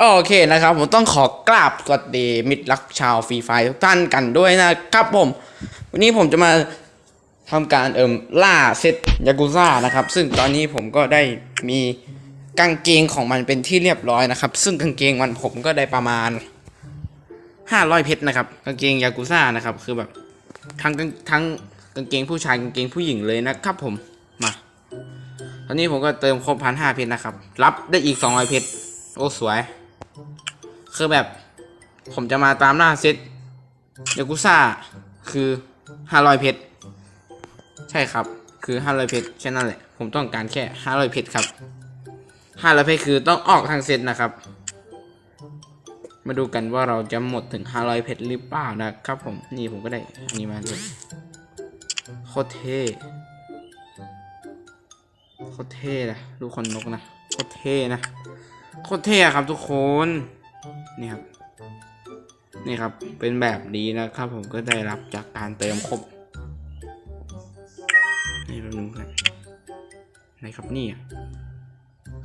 โอเคนะครับ ผมต้องขอกราบสวัสดีมิตรรักชาวฟรีไฟทุกท่านกันด้วยนะครับผม วันนี้ผมจะมาทำการเอิมล่าเซตยากุซ่านะครับ ซึ่งตอนนี้ผมก็ได้มีกางเกงของมันเป็นที่เรียบร้อยนะครับ ซึ่งกางเกงมันผมก็ได้ประมาณ500เพชรนะครับกางเกงยากุซ่านะครับ คือแบบทั้งกางทั้งกางเกงผู้ชายกางเกงผู้หญิงเลยนะครับผมมา ตอนนี้ผมก็เติมครบพันห้าเพชรนะครับ รับได้อีก200เพชรโอ้สวย คือแบบ ผมจะมาตามล่าเซตยากุซ่าคือห้าร้อยเพชรใช่ครับ คือห้าร้อยเพชรแค่นั้นแหละ ผมต้องการแค่ห้าร้อยเพชรครับห้าร้อยเพชรคือต้องออกทางเซตนะครับ มาดูกันว่าเราจะหมดถึงห้าร้อยเพชรหรือเปล่านะครับ ผมนี่ผมก็ได้อันนี้มาด้วยโคตรเท่โคตรเท่นะลูกคนนกนะโคตรเท่นะโคตรเท่ครับทุกคน นี่ครับ นี่ครับ เป็นแบบนี้นะครับ ผมก็ได้รับจากการเติมครบ นี่แป๊บนึงครับไหนครับเนี่ย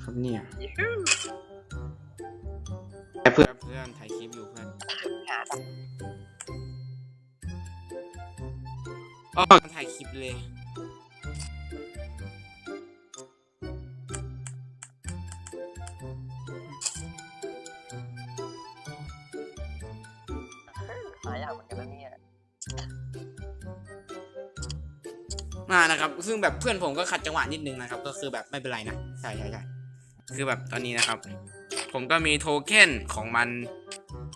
ครับเนี่ยเพื่อนเพื่อนถ่ายคลิปอยู่เพื่อนอ๋อถ่ายคลิปเลย หายากเหมือนกันนะเนี่ยมานะครับ ซึ่งแบบเพื่อนผมก็ขัดจังหวะนิดนึงนะครับ ก็คือแบบไม่เป็นไรนะ ใช่ใช่ใช่คือแบบตอนนี้นะครับ ผมก็มีโทเค็นของมัน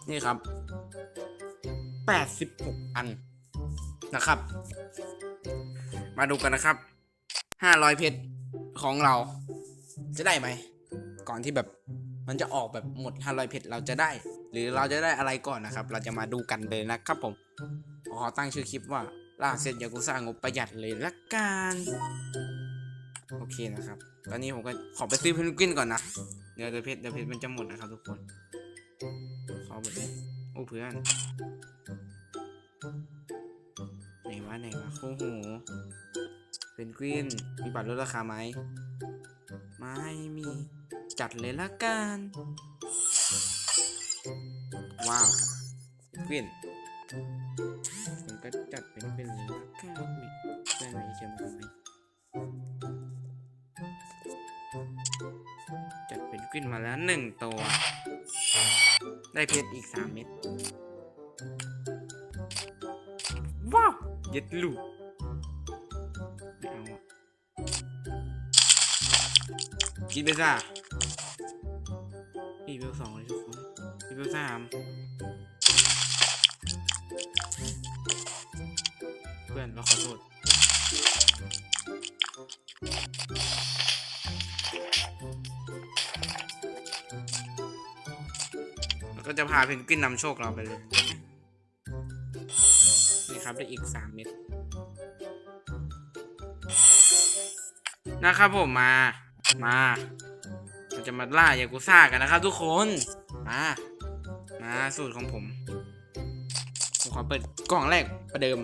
นี่ครับ86อันนะครับ มาดูกันนะครับ500เพชรของเรา จะได้ไหม ก่อนที่แบบมันจะออกแบบหมด500เพชรเราจะได้ หรือเราจะได้อะไรก่อนนะครับ เราจะมาดูกันเลยนะครับผมขอตั้งชื่อคลิปว่าล่าเซตยากุซ่างบประหยัดเลยละกันโอเคนะครับ ตอนนี้ผมก็ขอไปซื้อเพนกวินก่อนนะเดี๋ยวเดี๋ยวเพชรเดี๋ยวเพชรมันจะหมดนะครับทุกคนขอแบบนี้โอ้เพื่อนไหนวะไหนวะโอ้โหเพนกวินมีบัตรลดราคาไหมไม่มีจัดเลยละกัน ว้าวเพนกวินผมก็จัดเป็นเป็นเลยละกันอุ๊ยได้ไหมเชื่อมกันไหมจัดเป็นกวินมาแล้วหนึ่งตัว ได้เพชรอีกสามเม็ดว้าวเย็ดลูกไม่เอาอะกินไปซ่าอีเวลสองเลยทุก คนอีเวลสามเพื่อนเราขอโทษแล้วก็จะพาเพนกวินนำโชคเราไปเลย นี่ครับได้อีกสามเม็ดนะครับผมมา มา เราจะมาล่ายากุซ่ากันนะครับทุกคน มา มาสูตรของผมผมขอเปิดกล่องแรกประเดิม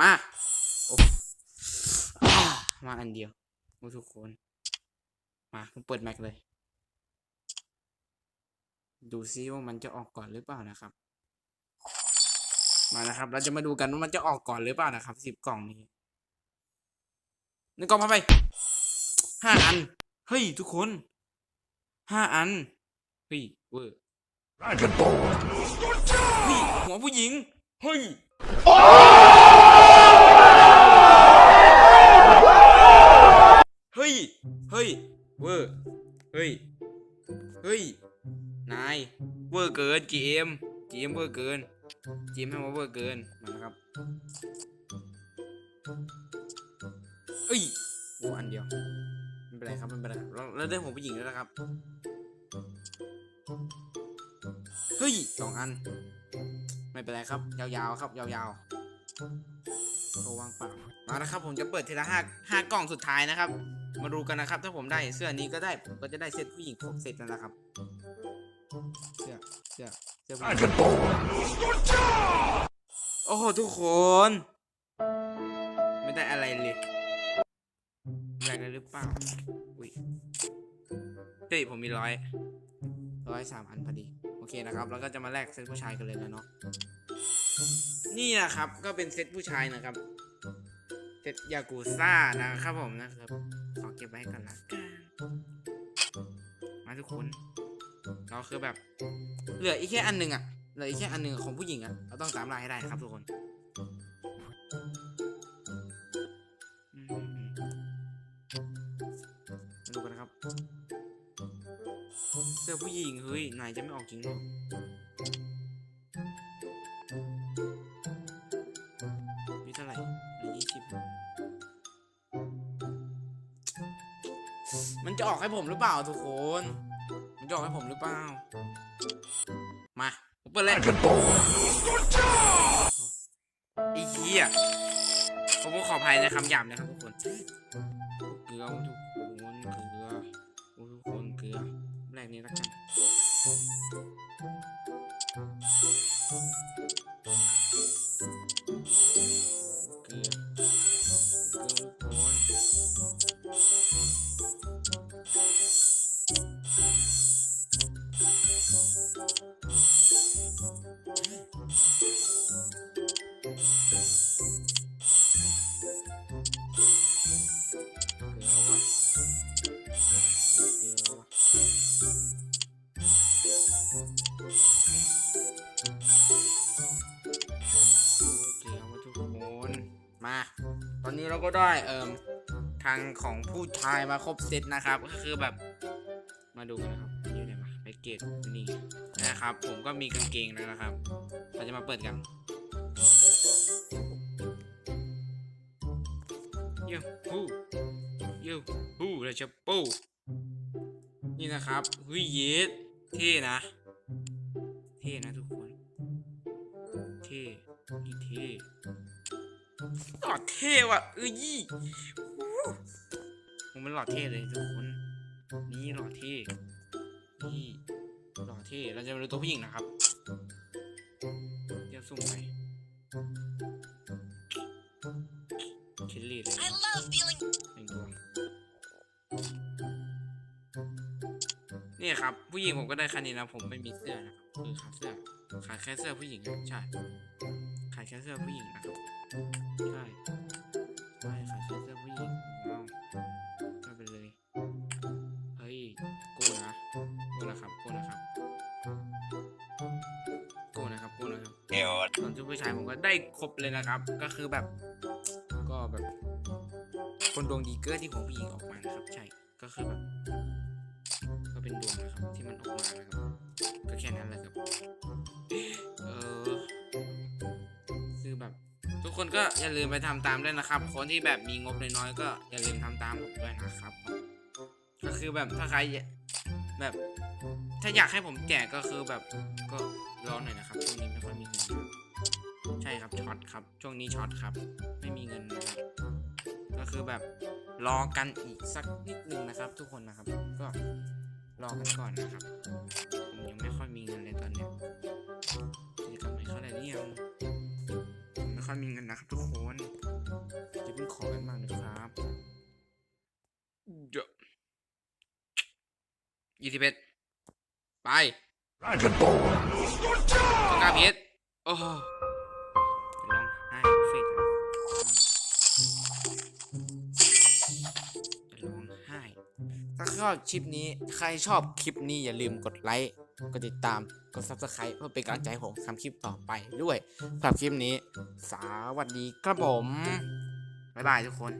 มาโอ้มาอันเดียวโอ้ทุกคน มาผมเปิดแม็กเลย ดูซิว่ามันจะออกก่อนหรือเปล่านะครับ มานะครับ เราจะมาดูกันว่ามันจะออกก่อนหรือเปล่านะครับสิบกล่องนี้หนึ่งกล่องมาไปห้าอัน เฮ้ย ทุกคน ห้าอันเฮ้ยเวอร์ Dragon Ball. เฮ้ยหัวผู้หญิง เฮ้ยเฮ้ย เฮ้ย เวอร์ เฮ้ย เฮ้ย นาย เวอร์เกิน GM GM เวอร์เกิน GM ให้มาเวอร์เกิน มานะครับเอ้ยโอ้อันเดียวไม่เป็นไรครับไม่เป็นไรครับเราเราได้หัวผู้หญิงแล้วนะครับ เฮ้ยสองอัน ไม่เป็นไรครับ ยาวๆครับ ยาวๆโตวางเปล่ามานะครับ ผมจะเปิดทีละห้าห้ากล่องสุดท้ายนะครับ มาดูกันนะครับ ถ้าผมได้เสื้อนี้ก็ได้ผมก็จะได้เซตผู้หญิงครบเซตแล้วนะครับ เสื้อเสื้อเสื้อผู้หญิง Dragon Ball. โอ้โหทุกคน ไม่ได้อะไรเลยได้อะไรหรือเปล่า อุ้ยเฮ้ยผมมีร้อยร้อยสามอันพอดีโอ เคนะครับแล้วก็จะมาแลกเซตผู้ชายกันเลยนะเนาะนี่นะครับก็เป็นเซตผู้ชายนะครับเซตยากูซ่านะครับผมนะครับขอเก็บไว้ก่อนละกันมาทุกคน เราคือแบบ เหลืออีกแค่อันหนึ่งอะเหลืออีกแค่อันหนึ่งของผู้หญิงอะเราต้องตามลายให้ได้นะครับทุกคน สื้อผู้หญิงเฮ้ยนายจะไม่ออกจริงหรอนี่เท่าไหร่ยี่สิบมันจะออกให้ผมหรือเปล่าทุกคน มันจะออกให้ผมหรือเปล่า มาผมเปิดเลยไอ้เหี้ยผมก็ขออภัยในคำหยาบนะครับทุกคน นี้ละกัน นี้เราก็ได้เอ่มทางของผู้ชายมาครบเซตนะครับ ก็คือแบบ มาดูกันนะครับอยู่ไหนมาไปเกตนี่นะครับ ผมก็มีกางเกงแล้วนะครับ เราจะมาเปิดกันยูฮูยูฮูเราจะปูนี่นะครับหุยเยสเท่นะ เท่นะทุกคน เท่นี่เท่ หล่อเท่ว่ะเอ้ยยี่วู้ผมมันหล่อเท่เลยทุกคน นี่หล่อเท่นี่หล่อเท่เราจะมาดูตัวผู้หญิงนะครับเดี๋ยวสุ่มไปเคลลี่เลย I love feeling เป็นตัวนี่ครับ ผู้หญิงผมก็ได้คันนี้นะผมไม่มีเสื้อนะครับคือขาดเสื้อขาดแค่เสื้อผู้หญิงครับใช่ขาดแค่เสื้อผู้หญิงนะครับ ใช่ใช่ขาดแค่เสื้อผู้หญิงว้าวไม่เป็นเลย เฮ้ยโก้นะโก้นะครับโก้นะครับโก้นะครับโก้นะครับส่วนชุดผู้ชายผมก็ได้ครบเลยนะครับ ก็คือแบบ ก็แบบ คนดวงดีเกินที่ของผู้หญิงออกมานะครับ ใช่ก็คือแบบก็เป็นดวงนะครับที่มันออกมานะครับก็แค่นั้นแหละครับ คนก็อย่าลืมไปทำตามด้วยนะครับ คนที่แบบมีงบน้อยๆก็อย่าลืมทำตามผมด้วยนะครับ ก็คือแบบถ้าใครแบบ ถ้าอยากให้ผมแจกก็คือแบบก็รอหน่อยนะครับช่วงนี้ไม่ค่อยมีเงินใช่ครับช็อตครับ ช่วงนี้ช็อตครับ ไม่มีเงินนะก็คือแบบรอกันอีกสักนิดนึงนะครับ ทุกคนนะครับ ก็รอกันก่อนนะครับผมยังไม่ค่อยมีเงินเลยตอนเนี้ยจะกลับไปเท่าไหร่หรือยัง ค่อยมีเงินนะครับ ทุกคนจะเพิ่งขอกันมากนะครับเดี๋ยวยี่สิบเอ็ดไปต้องการเพชรโอ้โหร้องไห้เฟกอะจะร้องไห้ถ้าชอบคลิปนี้ ใครชอบคลิปนี้อย่าลืมกดไลค์ กดติดตาม กด subscribe เพื่อเป็นกำลังใจผมทำคลิปต่อไปด้วยสำหรับคลิปนี้ สวัสดีครับผม บ๊ายบายทุกคน